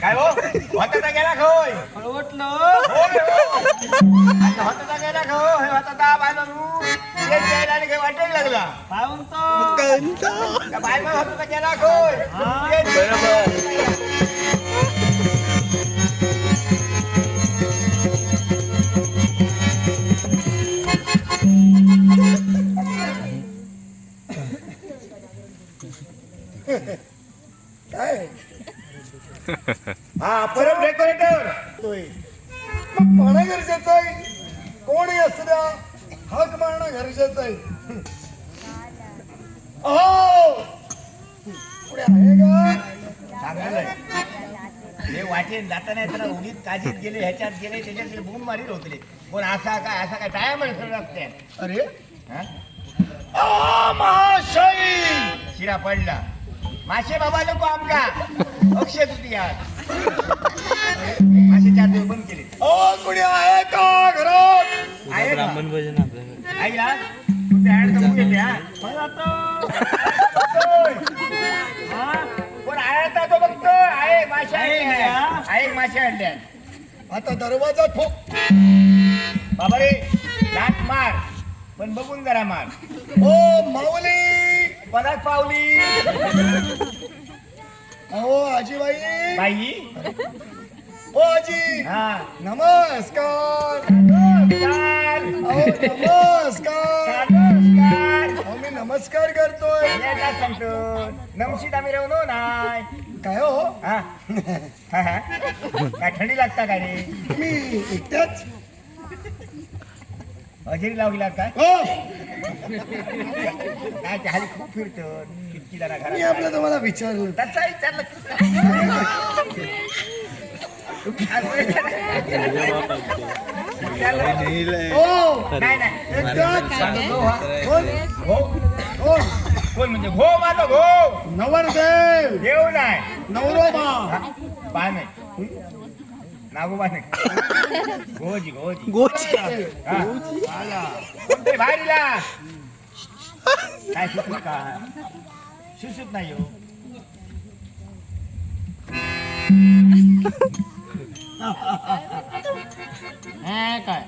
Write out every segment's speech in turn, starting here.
काय हो? होता गेला खोय पळवटलं. होय हो होता गेला खो हे होता जायला आणि काही वाटेल लागला. पाहून तो त्या बायमा होता गेला खोय बरोबर गेले ह्याच्यात गेले त्याच्यात बूम मारीत होतले कोण असा काय असा काय सगळं असते अरे. हा? आ, महाशय शिरा पडला. मासे बाबा नको आमका. अक्षय तृतीया. मासे चार दिवस बंद केले. अहो कुणी आहे का घरात? आहे का? ब्राह्मण भोजन आपल्याकडे ऐकला तू हा मला हा? कोण आहे तो बघतो आहे मासे आहे आणले का? आता दरवाजा ठोक. बाबा रे लाट मार. पण बघून जरा मार. ओ माऊली पदात पावली. अहो आजीबाई. बाई. ओ आजी. हा. नमस्कार. नमस्कार. अहो नमस्कार. नमस्कार. अहो मी नमस्कार करतोय. सांगतो. नमशीत आम्ही रवलो नाय. काय हो? हा? हा, हा. काय थंडी लागता का रे? मी एकट्याच हजेरी लावली काय हो. काय ते हाली खूप फिरतो. किती जरा मी घरात आपलं तुम्हाला विचारलं. तसा विचारलं विचारलं. हो. नाही नाही. हा. कोण कोण म्हणजे घो माझं घो नवरदेव देव नाही नवरोबा पा नाही नागोबा नाही गोजी गोजी गोची हा. आला. कोणते बाहेरीला काय सुचत का सुचत नाही हो हे काय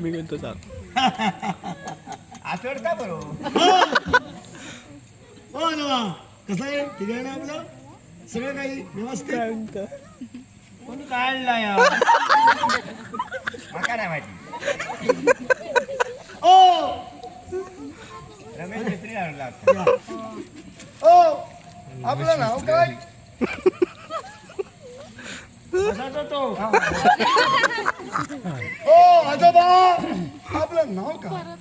मी म्हणतो सांग आठवड का बरो? हो नवा कसं आहे? ठीक आहे ना आपलं? सगळं काही व्यवस्थित? कोणी काढला या? मका नाही माहिती? ओ! रमेश मिस्त्री आणला ओ! आपलं नाव काय? कसाचा तो. ओ आजोबा आपलं नाव काय?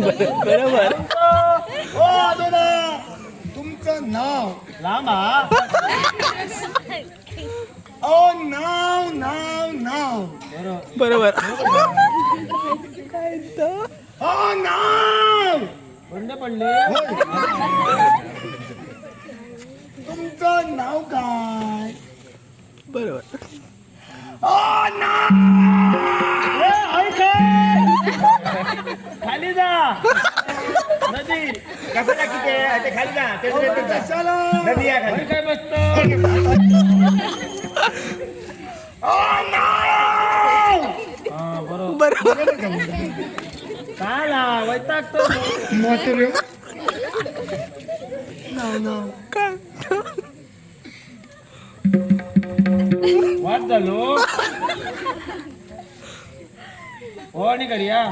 बरोबर. ओ आजोबा तुमचं नाव. हा ओ नाव नाव. नाव बरोबर. कशाला किती आहे? ते खाली जा ते ते- ते- कशाला नदी आहे खाली कोणी काय बरोबर काय वाट झालो हो आणि घरी या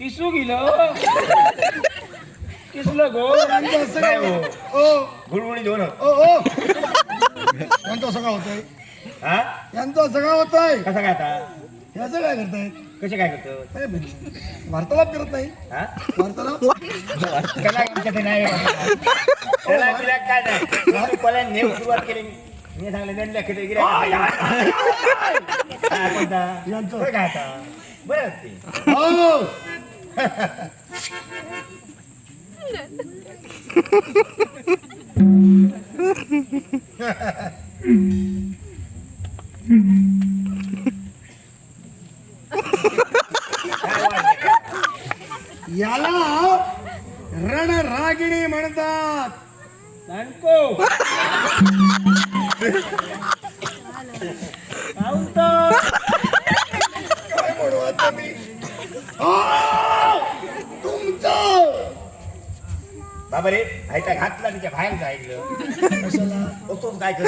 किसू गेलं? किसलं गो? यांचं असं काय हो? ओ दोन होत. ओ ओ. यांचं असं काय होतंय? हा? यांचं असं काय होतंय? कसं काय आता? याचं काय करतायत कसे काय करतो? अरे, वार्तालाप करत नाही? हा? वार्तालाप? त्याला आमच्या ते नाही त्याला बिला काय नाही. आम्ही पहिल्या नेम सुरुवात केली. मी सांगले गिऱ्हाईक आहे. हा, कोणता? यांचं. होय काय आता बरं ते हो. काय वाटलं? याला रणरागिणी म्हणतात बाबा रे हायता घातला तिच्या बाहेर ऐकलं. कशाला? काय कर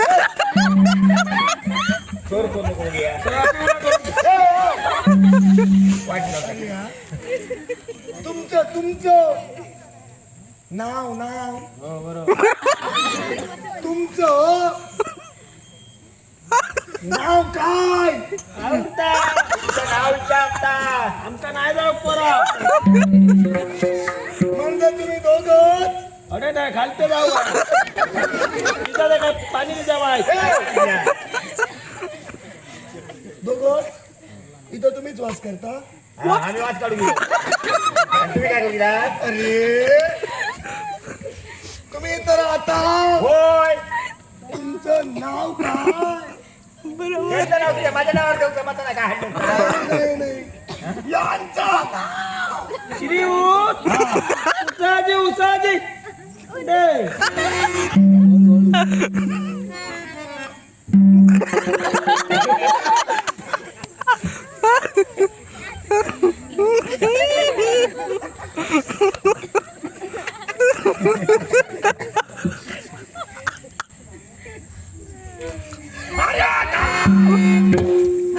चोर कोण नको घ्या वाटलं होतं का? तुमचं तुमचं. नाव नाव. हो तुमचं. नाव काय? तुझं नाव विचारता. आमचं नाही जाऊ पोरा अरे नाही खालते जाऊ. तिथं ते काय पाणी तिच्या बाय दोघं इथं तुम्हीच वास करता. हा, आम्ही वाच घेऊ. आणि तुम्ही काय करू? अरे तुम्ही तर आता होय. तुमचं नाव काय? त्यांचं नाव तुझ्या माझ्या नावावर का? माझं नाही काय हाडलं? नाही. नाही यांचं नाव! श्री उसाजी उसाजी!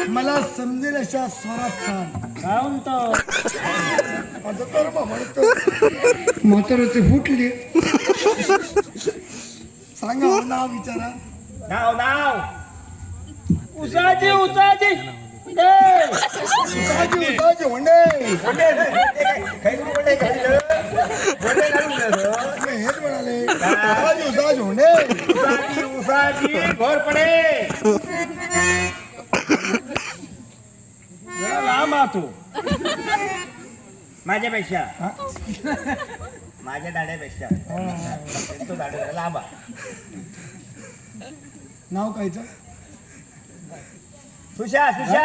मला समजेल अशा स्वरात सांग. काहून तर माझं कर्म म्हणतो. म्हाताऱ्याचे फुटले. नाव विचारा. नाव नाव. उसाजी उसाजी दे उसाजी उसाजी घालून हेच म्हणाले. घोरपडे जरा लांब आ तू. माझ्यापेक्षा. माझ्या दाड्यापेक्षा. तो लांबा नाव कायचं सुशा सुशा.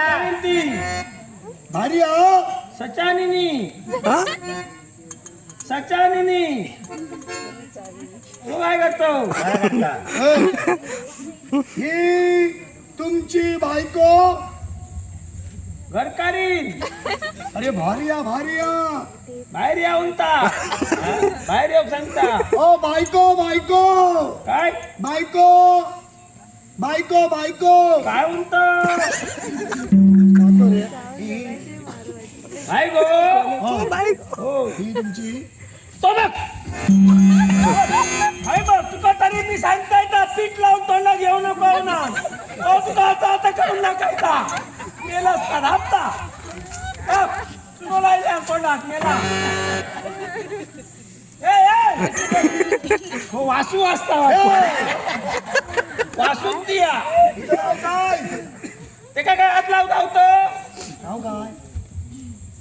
भारी आ सचानिनी. सचानिनी. तू काय करतो? ही तुमची बायको घरकारीन. अरे भारी आ भारी आ बाहेर येऊन ता बाहेर येऊ सांगता. ओ बायको बायको. काय? बायको. बायको बायको! काय म्हणतो? काय गो हो, हो. ही तुमची तो बघ! बघ तुका तरी मी सांगता येतं पीठ लावून तोंडा घेऊ नको ना ओ तुका आता आता करून टाकायचा मेला असता धापता. तुला लायल्या तोंडात मेला! हो वासू वाचता वासून दिया. ते काय काय हात लावता होतं? नाव काय?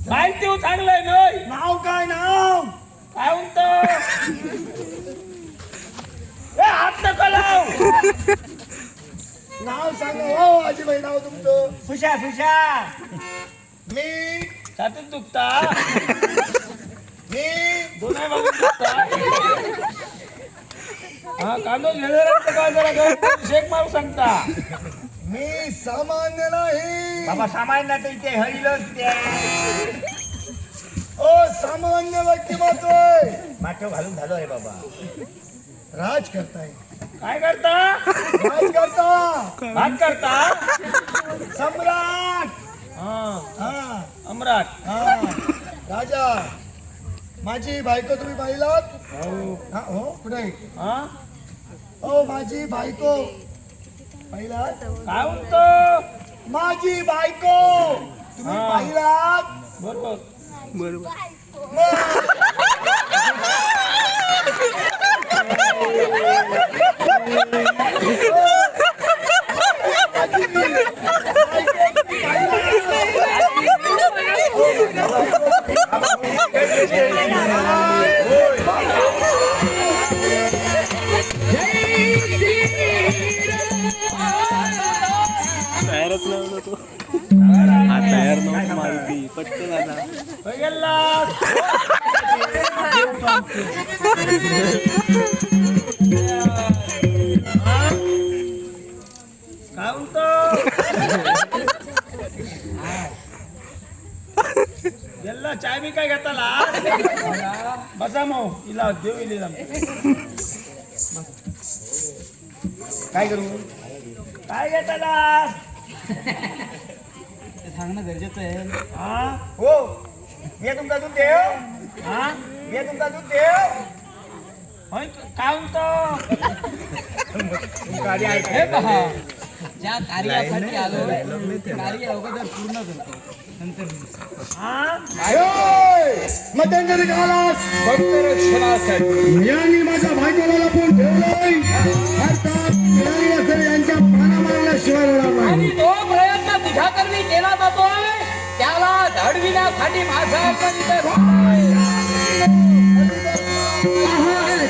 माहिती चांगलंय नाही नाव काय नाव? काय म्हणतो? हात नका लाव. नाव सांगा हो आजीबाई नाव तुमचं. सुशा सुशा मी छातीत दुखता. मी दोन्ही बाजू दुखता हा कांदो घेणार काय जरा गरम शेक मारू सांगता. मी सामान्य नाही बाबा सामान्य तर इथे हरिलच ते ओ सामान्य व्यक्तिमत्व आहे. माठव घालून झालो रे बाबा. राज करताय. काय करता? राज करता. भात करता? सम्राट. हा. हा. सम्राट. हा. राजा. माझी बायको तुम्ही पाहिलात? हो. हा, हो कुठे हा? ओ माझी बायको. पाहिलात? काय म्हणतो? माझी बायको. तुम्ही हा. पाहिलात? बरोबर. बरोबर. टायरच लावलं तो हा टायर नव्हतं मारुती पटकन आता गेला चाय मी काय घेताला? बसा मग इला देऊ इला काय करू? काय घेताला? सांगणं गरजेचं आहे. हा? हो मी तुमका दूध देव हा? मी तुमका दूध देव होय, काय म्हणतो? आधी ऐक हे ज्या कार्यासाठी आलो कार्य अगोदर पूर्ण करतो. नंतर हा मध्यंतरी कालास यांनी माझ्या बायकोला लपून ठेवलंय अर्थात मिळाली यांच्या पाना मारल्याशिवाय राहणार आणि तो प्रयत्न तुझ्याकरवी केला जातोय त्याला धडविण्यासाठी माझा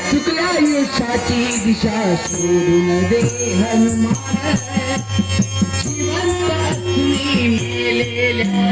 चुकल्या यशाची दिशा सोडून दे हनुमान. जिवंत असली मेलेल्या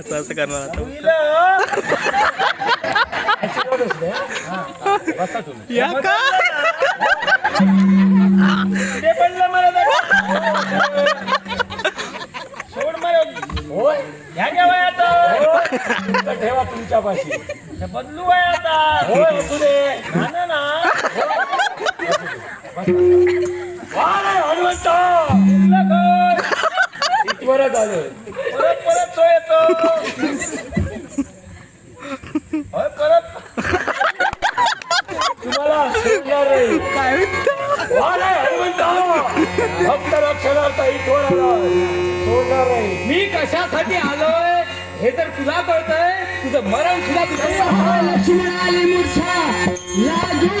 असं करणार. सोड होय ह्या घ्या वय आता ठेवा तुमच्या पाशी बदलू वय आता होय तुले ना इथवरच आलोय परत परत तो येतो. परत. तुम्हाला काय सोडणार नाही. मी कशासाठी आलोय? हे तर तुला कळतंय. तुझं मरण सुद्धा तुझ्या लक्ष्मणाली मूर्छा. लागून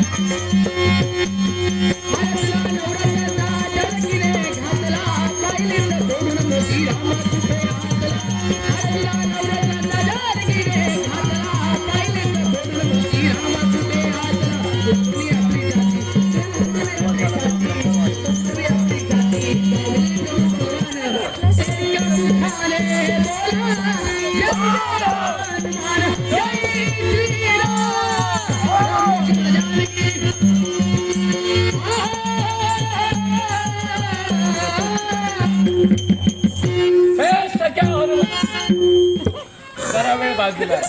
हे बाजूला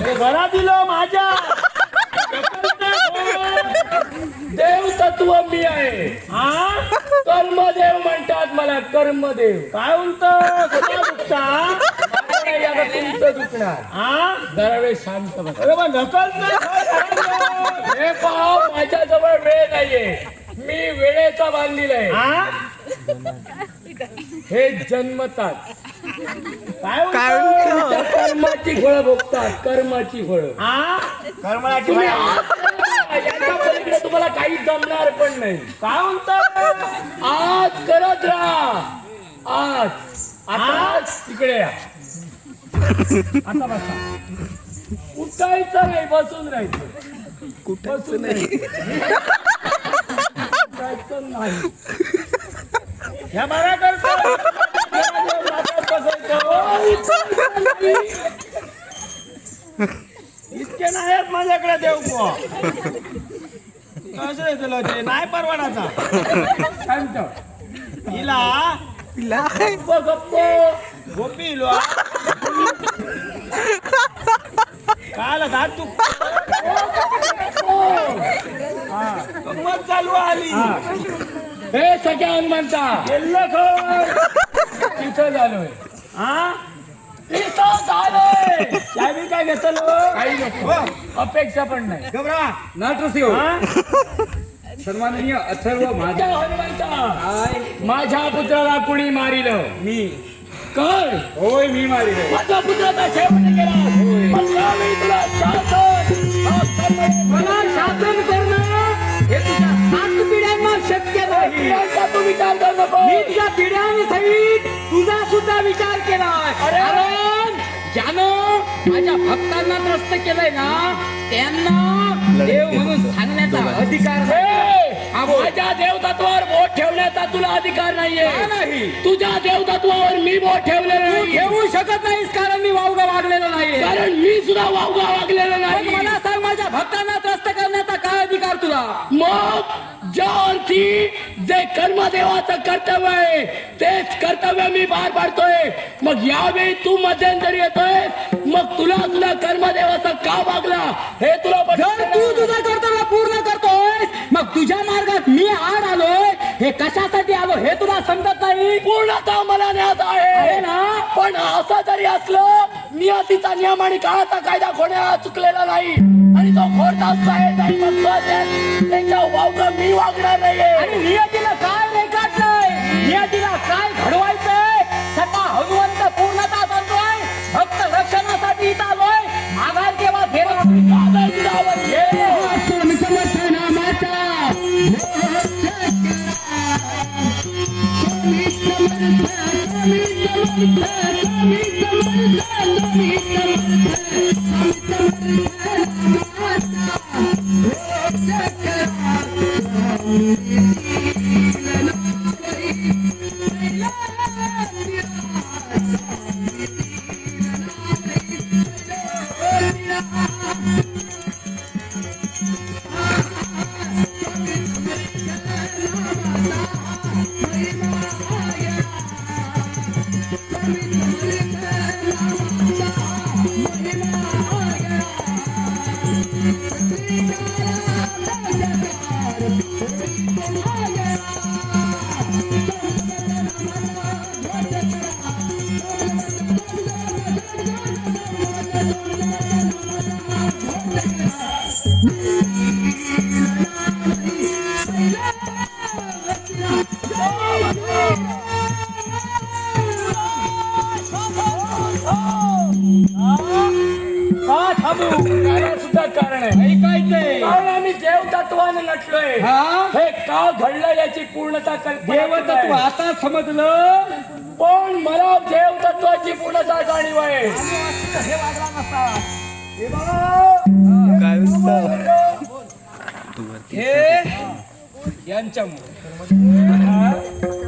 हे बरा दिलं माझ्या. देव तत्व मी आहे. हा? कर्मदेव म्हणतात मला कर्मदेव. काय दुखता? तुमचं दुखणार. हा? जरा वेळ शांत बस. अरे पण ढकल नाही. हे पाव माझ्याजवळ वेळ नाहीये. मी वेळेचा बांधलेला आहे. हे जन्मतात. काय? कर्माची फळं भोगतात कर्माची फळं. कर्मणाची तुम्ही फळं. आज करा. याच्या पलीकडे तुम्हाला काही जमणार पण नाही. काय म्हणतात आज करत राहा. आज. आता तिकडे या. आता बसा. उठायचं नाही बसून राहायचं. बसून नाही. उठायचं नाही. ह्या बरा करतो इतके नाही आहेत माझ्याकडे देव. कसं तुला ते? नाही परवानाचा शांत हिला गप्प गप्प. गोपी लो काल घात तू गंमत चालू आली. हे सगळ्या हनुमंता. गेल्लं खर. तिथं झालोय. हा? तिथं झालोय. चावी काय घेतलो? काही नको. अपेक्षा पण नाही. घबरा. नाटरसिंह हा? सन्माननीय अथर्व माझ्या माझ्या हनुमंता माझ्या पुत्राला कुणी मारिलं? मी. कर होय मी मारिले. माझ्या पुत्राचा शेवट केला. म्हणलं मी तुला शासन. हा कर्म- मला शासन करणं हे तुझ्या सात पिढ्यांना शक्य नाही. यांचा तू विचार कर नको. मी तुझ्या पिढ्यांनी कारण ज्यानं माझ्या भक्तांना त्रस्त केलंय ना त्यांना देव म्हणून सांगण्याचा अधिकार. माझ्या देवतत्वावर बोट ठेवण्याचा तुला अधिकार नाहीये. नाही? तुझ्या देवतत्वावर मी बोट ठेवलेलं तू नाही. ठेवू शकत नाहीस कारण मी वावगा वागलेलो नाही कारण मी सुद्धा वावगा वागलेलं नाही. मला सांग माझ्या भक्तांना त्रस्त अधिकार तुला मग ज्या अर्थी जे कर्मदेवाचं कर्तव्य आहे तेच कर्तव्य मी पार पाडतोय मग यावेळी तू मध्यंतरी येतोय मग तुला तुला कर्मदेवाचं का वागला हे तुला जर तू? तुझं कर्तव्य पूर्ण करतोय मग तुझ्या मार्गात मी आड आलोय हे कशासाठी आलो हे तुला समजत नाही? पूर्णतः मला ज्ञात आहे. ना? पण असं जरी असलं नियतीचा नियम आणि काळाचा कायदा खोड्या चुकलेला नाही. आणि तो खोडता नाही त्याच्या वावग मी वागणार आणि का घडलं याची पूर्णता देवतत्व. आता समजलं. पण मला देवतत्वाची पूर्णता जाणीव आहे. हे यांच्यामुळे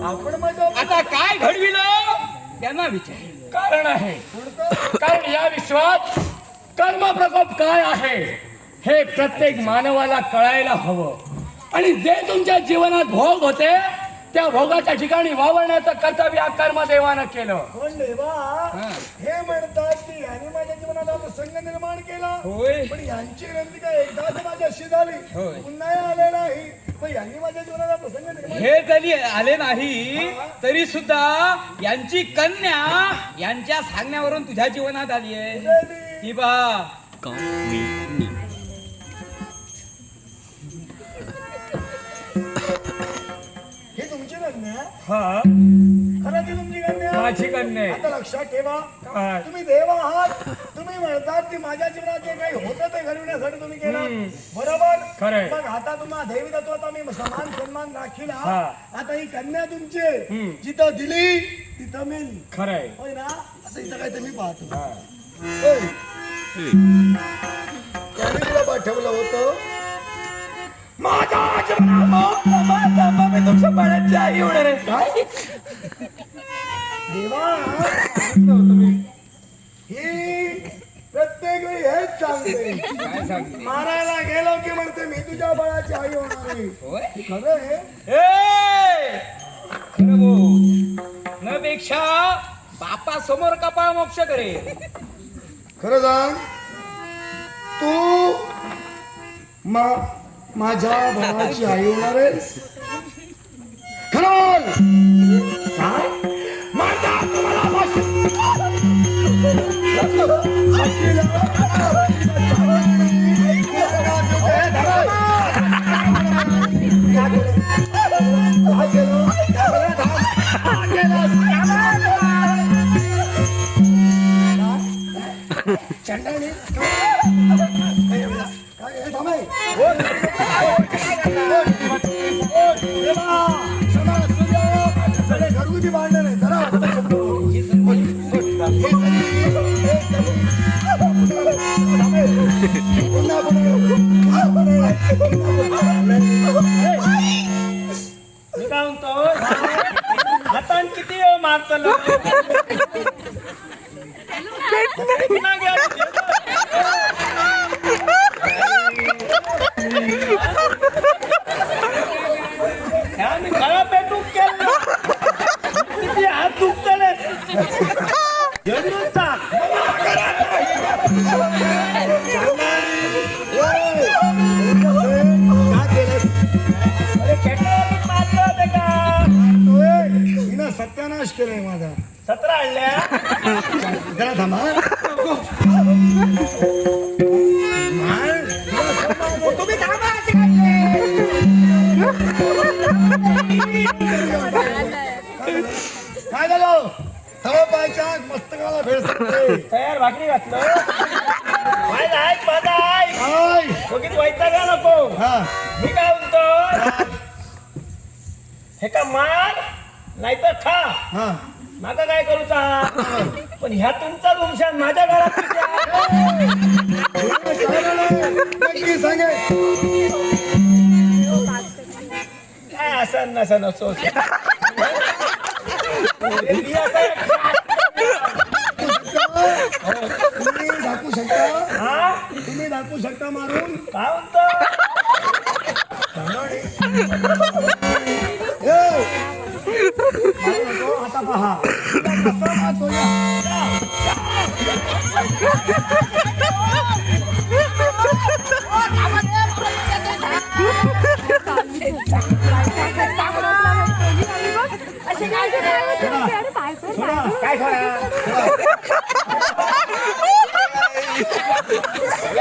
आपण माझं आता काय घडविलं? त्यांना विचार. कारण आहे. कारण या विश्वात कर्म प्रकोप काय आहे? हे प्रत्येक मानवाला कळायला हवं. आणि जे तुमच्या जीवनात भोग होते त्या भोगाच्या ठिकाणी वावरण्याचं कर्तव्य कर्मदेवानं केलं. पण देवा हे. म्हणतात की यांनी माझ्या जीवनात हा प्रसंग निर्माण केला. होय. पण यांची विनंती काय एकदाच माझ्याशी झाली. होय. पुन्हा आले नाही. पण यांनी माझ्या जीवनात हा प्रसंग निर्माण हे जरी आले नाही तरी सुद्धा यांची कन्या यांच्या सांगण्यावरून तुझ्या जीवनात आली आहे. केली. ही पहा ही हा. खरं ती तुमची कन्या. माझी कन्या आहे. आता लक्षात ठेवा. काय? तुम्ही देव आहात. तुम्ही म्हणतात की माझ्या जीवनात जे काही होतं ते घडविण्यासाठी तुम्ही केलं. बरोबर? खरंय. मग आता तुम्हाला दैवी तत्वाचा मी समान सन्मान राखील. हा. आता ही कन्या तुमची. जिथं दिली तिथं मी. खरंय. होय ना? असं इथं काय ते मी पाहतो. हा. होय. त्याने तुला पाठवलं होतं. माझा तुमच्या बाळाची आई होणार आहे. काय देवा सांगितलं होतं मी. ही प्रत्येक वेळी हेच सांगते. काय सांगते? मारायला गेलो की म्हणते मी तुझ्या बाळाची आई होणार आहे. होय? हे खरं आहे? ए! खरं बोल. न पेक्षा बापा समोर कपाळ मोक्ष करे खरं सांग तू मा माझ्या भावाची आई होणार आहेस चंडा भाकरी घातलं. माझा ऐक माझा ऐक नको. हा. मी काय म्हणतो? हे. का मार? नाही तर खा. हा. माका काय करूचा पण ह्या तुमचा गुमशान माझ्या घरात काय असं नसं नसो मी असं तुम्ही दाखवू शकता? हा? तुम्ही दाखवू शकता मारून? काय म्हणतो? ए! मारू नको, आता पहा. कसा मारतो या. काय सोडा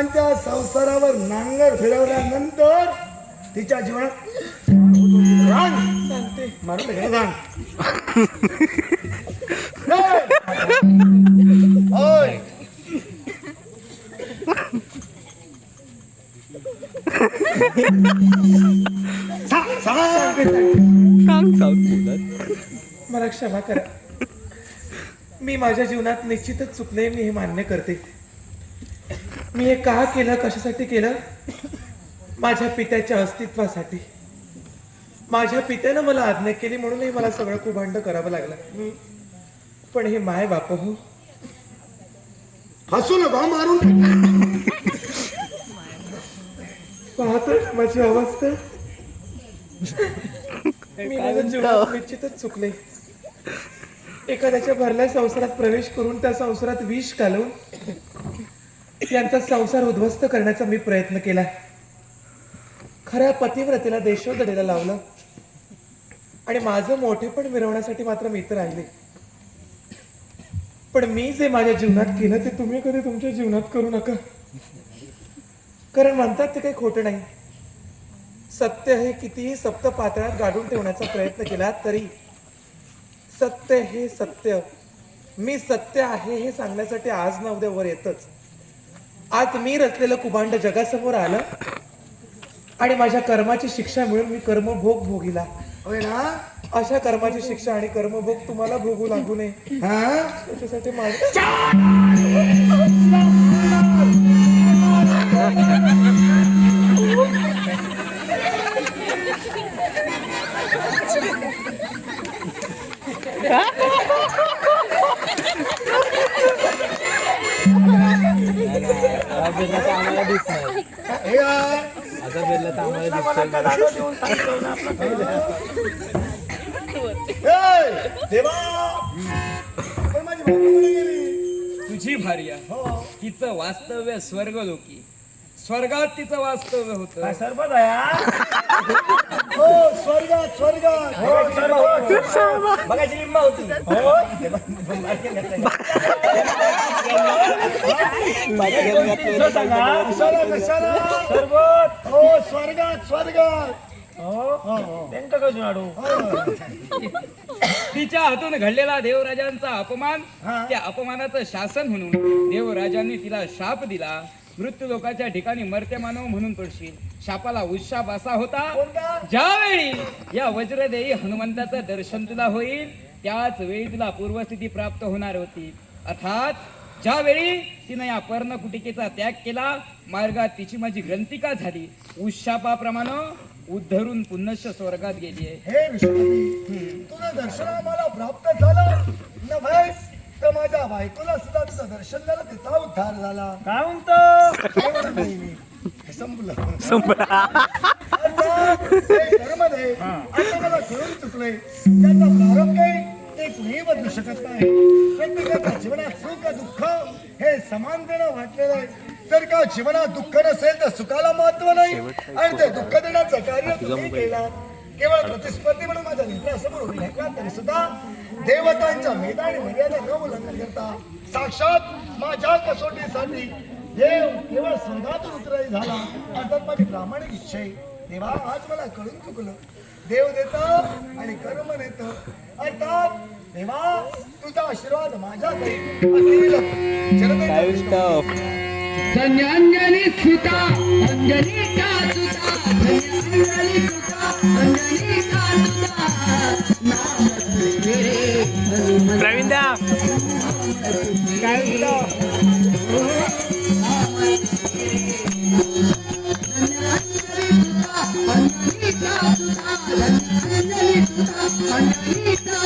इतरत्रांच्या संसारावर नांगर फिरवल्यानंतर तिच्या जीवनात रांग. सांगते. मारून घ्या सांग. मला क्षमा करा. मी माझ्या जीवनात निश्चितच चुकले मी हे मान्य करते. मी हे का केलं? कशासाठी केलं? माझ्या पित्याच्या अस्तित्वासाठी. माझ्या पित्यानं मला आज्ञा केली म्हणूनही मला सगळं कुभांड करावं लागलं. पण हे माय बाप हो. हसू नका मारून. पाहतोय माझी अवस्था मी निश्चितच चुकले. एखाद्याच्या भरल्या संसारात प्रवेश करून त्या संसारात विष घालून यांचा संसार उद्ध्वस्त करण्याचा मी प्रयत्न केला. खऱ्या पतिव्रतेला देशोधडीला लावलं. आणि माझं मोठेपण मिरवण्यासाठी मात्र मी तर राहिले. पण मी जे माझ्या जीवनात केलं ते तुम्ही कधी तुमच्या जीवनात करू नका. कारण म्हणतात ते काही खोटं नाही. सत्य हे कितीही सप्त पातळात गाडून ठेवण्याचा प्रयत्न केला तरी सत्य हे सत्य. मी सत्य आहे हे सांगण्यासाठी आज ना उद्या वर येतच. आज मी रचलेलं कुभांड जगासमोर आलं आणि माझ्या कर्माची शिक्षा मिळून मी कर्मभोग भोगिला. होय ना? अशा कर्माची शिक्षा आणि कर्मभोग तुम्हाला भोगू लागू नये. हा? त्याच्यासाठी माझ हे तर आम्हाला दिसणार. असा माझी तर आम्हाला दिसणार. तुझी भार्या तिचं वास्तव्य स्वर्गलोकी. स्वर्गात तिचं वास्तव्य होत. सर्व सरबत स्वर्गात स्वर्गात. हो बघायची लिंबा होती. हो. सरबत हो स्वर्गात स्वर्गात. हो त्यांचं कसून आडू तिच्या हातून घडलेला देवराजांचा अपमान त्या अपमानाचं शासन म्हणून देवराजांनी तिला शाप दिला. मृत्यू लोकाच्या ठिकाणी मर्त्य मानव म्हणून पडशील. शापाला उशाप असा होता ज्यावेळी या वज्रदेही हनुमंताचं दर्शन तुला होईल त्याच वेळी तुला पूर्वस्थिती प्राप्त होणार होती. अर्थात ज्यावेळी तिनं या पर्णकुटिकेचा त्याग केला मार्गात तिची माझी ग्रंथिका झाली. उशापाप्रमाणे उद्धरून पुन्हा स्वर्गात गेली हे तुझं दर्शन आम्हाला प्राप्त झालं. तर माझ्या बायकोला सुद्धा तुझं दर्शन झालं तिचा उद्धार झाला. काय म्हणतो? एवढं नाही. मी. हे संपलं. आता हे धर्म आहे. आता मला कळून चुकलंय. त्याचा प्रारंभ काही ते कुणीही बदलू शकत नाही. प्रत्येकाच्या जीवनात सुख दुःख हे समानतेनं वाटलेलं आहे. जर का जीवनात दुःख नसेल तर सुखाला महत्त्व नाही. आणि ते दुःख देण्याचं कार्य तुम्ही केलं केवळ प्रतिस्पर्धी म्हणून माझ्या मित्रासमोर उभी आहे का तरी सुद्धा देवतांच्या मेधा आणि मर्यादा न उल्लंघन करता साक्षात माझ्या कसोटीसाठी देव केवळ स्वर्गातून उतराई झाला. अर्थात माझी प्रामाणिक इच्छा आहे. देवा आज मला कळून चुकलं. देव देत आणि कर्म नेत अर्थात देवा तुझा आशीर्वाद माझ्या धन्यांजली सुता अंजली का